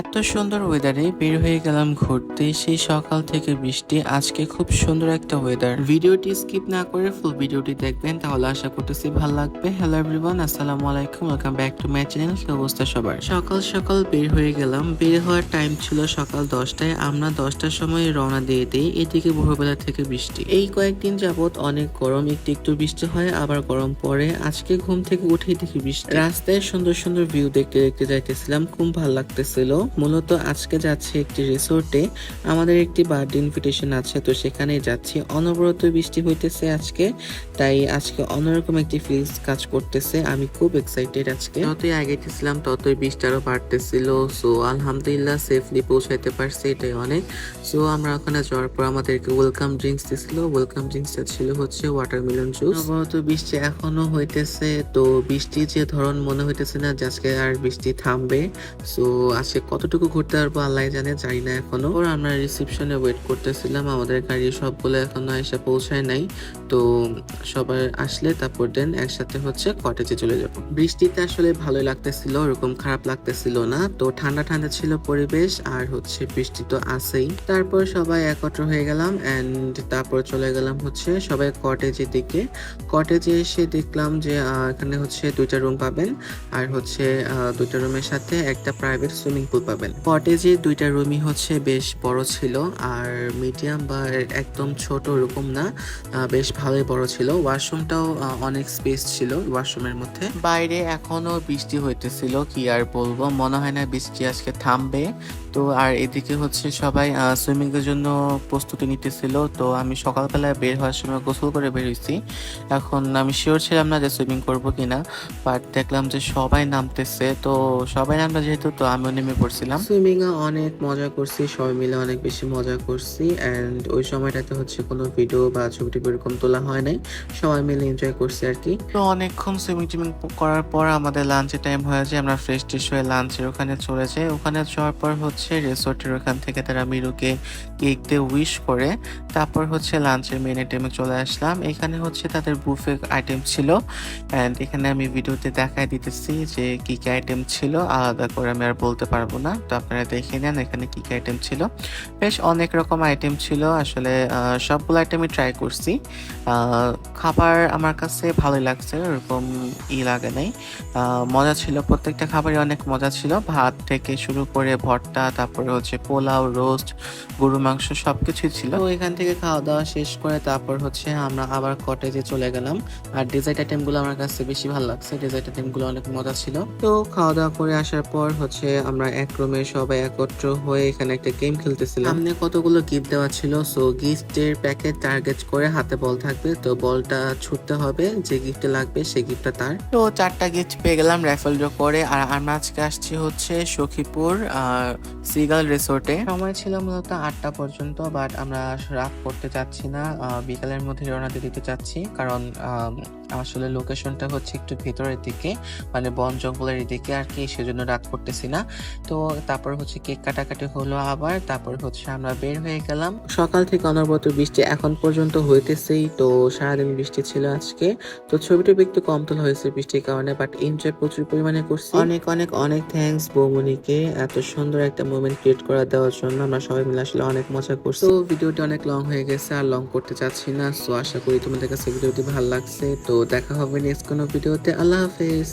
এত সুন্দর ওয়েদারে বের হয়ে গেলাম ঘুরতে, সেই সকাল থেকে বৃষ্টি, আজকে খুব সুন্দর একটা ওয়েদার ভিডিওটি স্কিপ না করে ফুল ভিডিওটি দেখবেন, তাহলে আশা করতেছি ভালো লাগবে। হ্যালো এভরিওয়ান আসসালামু আলাইকুম welcome back to my channel কি অবস্থা সবার? সকাল সকাল বের হয়ে গেলাম, বের হওয়ার টাইম ছিল সকাল দশটায়, আমরা দশটার সময় রওনা দিয়ে দিই, এদিকে ভোরবেলা থেকে বৃষ্টি। এই কয়েকদিন যাবৎ অনেক গরম, একটু একটু বৃষ্টি হয়, আবার গরম পড়ে। আজকে ঘুম থেকে উঠেই দেখি বৃষ্টি। রাস্তায় সুন্দর সুন্দর ভিউ দেখতে দেখতে যাইতেছিলাম, খুব ভালো লাগতেছিল। মূলত আজকে যাচ্ছি একটি রিসোর্টে। আমাদের একটি বার্থডে ইনভিটেশন আছে, তো সেখানে যাচ্ছি। অনবরত বৃষ্টি হইতেছে আজকে, তাই আজকে অন্যরকম একটি ফিলস কাজ করতেছে। আমি খুব এক্সাইটেড আজকে। যতই আগেতেছিলাম ততই বৃষ্টি আরও বাড়তেছিল। সো আলহামদুলিল্লাহ সেফলি পৌঁছাইতে পারছি, এটাই অনেক। সো আমরা ওখানে যাওয়ার পর আমাদেরকে ওয়েলকাম ড্রিঙ্কস দিছিল। ওয়েলকাম ড্রিঙ্কসটা ছিল হচ্ছে ওয়াটারমেলন জুস অনবরত বৃষ্টি এখনও হইতেছে, তো বৃষ্টি যে ধরন মনে হইতেছে না যে আজকে আর বৃষ্টি থামবে। সো আজকে কতটুকু ঘুরতে পারব আল্লাহ জানে, জানি না এখনও। ওর আমরা রিসেপশনে ওয়েট করতেছিলাম, আমাদের গাড়ি সবগুলো এখনও এসে পৌঁছায় নাই। তো সবাই আসলে তারপর দেন একসাথে হচ্ছে কটেজে চলে যাব। বৃষ্টিতে আসলে ভালোই লাগতেছিল, ওরকম খারাপ লাগতেছিল না। তো ঠান্ডা ঠান্ডা ছিল পরিবেশ, আর হচ্ছে বৃষ্টি তো আসেই তারপর সবাই একত্র হয়ে গেলাম এন্ড তারপর চলে গেলাম হচ্ছে সবাই কটেজের দিকে। কটেজে এসে দেখলাম যে এখানে হচ্ছে দুইটা রুম পাবেন। আর হচ্ছে দুইটা রুমের সাথে একটা প্রাইভেট সুইমিং পুল পাবেন। কটেজে দুইটা রুমই হচ্ছে বেশ বড় ছিল, আর মিডিয়াম বা একদম ছোট ওরকম না বেশ ভালোই বড় ছিল। ওয়াশরুমটাও অনেক স্পেস ছিল ওয়াশরুমের মধ্যে। বাইরে এখনও বৃষ্টি হইতেছিল, কি আর বলব? মনে হয় না বৃষ্টি আজকে থামবে। তো আর এদিকে হচ্ছে সবাই সুইমিং এর জন্য প্রস্তুতি নিতেছিল। তো আমি সকালবেলা বের হওয়ার সময় গোসল করে বের হয়েছি এখন আমি শিওর ছিলাম না যে সুইমিং করব কিনা বাট দেখলাম যে সবাই নামতেছে। তো সবাই নামবে যেহেতু, তো আমিও নেমে পড়ছিলাম সুইমিং এ অনেক মজা করছি সবাই মিলে অনেক বেশি মজা করছি এন্ড ওই সময়টাতে হচ্ছে কোনো ভিডিও বা ছবি এরকম তোলা হয় নাই সবাই মিলে এনজয় করছি আর কি। তো অনেকক্ষণ সুইমিং টিমিং করার পর আমাদের লাঞ্চের টাইম হয়ে যায় আমরা ফ্রেশ ট্রেশ হয়ে লাঞ্চের ওখানে চলে যাই। ওখানে যাওয়ার পর হচ্ছে রিসোর্টের ওখান থেকে তারা মিরুকে কেক দিয়ে উইশ করে। তারপর হচ্ছে লাঞ্চের মেন আইটেমে চলে আসলাম। এখানে হচ্ছে তাদের বুফে আইটেম ছিল অ্যান্ড এখানে আমি ভিডিওতে দেখাই দিতেছি যে কি কি আইটেম ছিল আলাদা করে আমি আর বলতে পারব না? তো আপনারা দেখে নেন এখানে কি কি আইটেম ছিল। বেশ অনেক রকম আইটেম ছিল। আসলে সবগুলো আইটেমই ট্রাই করছি। খাবার আমার কাছে ভালোই লাগছে, ওরকম ই লাগে নাই। মজা ছিল, প্রত্যেকটা খাবারই অনেক মজা ছিল। ভাত থেকে শুরু করে ভর্তা, তারপরে হচ্ছে পোলাও, রোস্ট গরু মাংস সবকিছুই ছিল। তো এখান থেকে খাওয়া দাওয়া শেষ করে তারপর হচ্ছে আমরা আবার কটেজে চলে গেলাম। আর ডেজার্ট আইটেমগুলো আমার কাছে বেশি ভালো লাগছে। ডেজার্ট আইটেমগুলো অনেক মজা ছিল। তো খাওয়া দাওয়া করে আসার পর হচ্ছে আমরা এক রুমে সবাই একত্র হয়ে এখানে একটা গেম খেলতেছিলাম। সামনে কতগুলো গিফট দেওয়া ছিল সো গিফটের প্যাকেট টার্গেট করে হাতে বল থাকবে তো বলটা ছুটতে হবে যে গিফটে লাগবে সেই গিফটটা তার। তো চারটা গিফট পেয়ে গেলাম রাইফেল ড্র করে আর আমরা আজকে আসছি হচ্ছে সখীপুর সিগাল রিসোর্টে সময় ছিল মূলত আটটা পর্যন্ত বাট আমরা রাত করতে চাচ্ছি না আহ, বিকালের মধ্যে রওনা দিতে চাচ্ছি কারণ আসলে লোকেশনটা হচ্ছে একটু ভেতরের দিকে মানে বন জঙ্গলের দিকে আর কি সেজন্য রাত করতেছি না। তো তারপর হচ্ছে কেক কাটাকাটি হলো আবার, তারপর হচ্ছে আমরা বের হয়ে গেলাম। সকাল থেকে অনবরত বৃষ্টি এখন পর্যন্ত হইতেছেই, তো সারাদিন বৃষ্টি ছিল আজকে। তো ছবিটা একটু কম তোলা হয়েছে বৃষ্টির কারণে বাট এনজয় প্রচুর পরিমাণে করছি। অনেক অনেক অনেক থ্যাঙ্কস বৌমনিকে এত সুন্দর একটা মোমেন্ট ক্রিয়েট করা দেওয়ার জন্য। আমরা সবাই মিলে আসলে অনেক মজা করছি। তো ভিডিওটি অনেক লং হয়ে গেছে আর লং করতে চাচ্ছি না সো আশা করি তোমাদের কাছে ভিডিওটি ভালো লাগছে। তো দেখা হবে নেক্সট কোনো ভিডিওতে। আল্লাহ হাফেজ।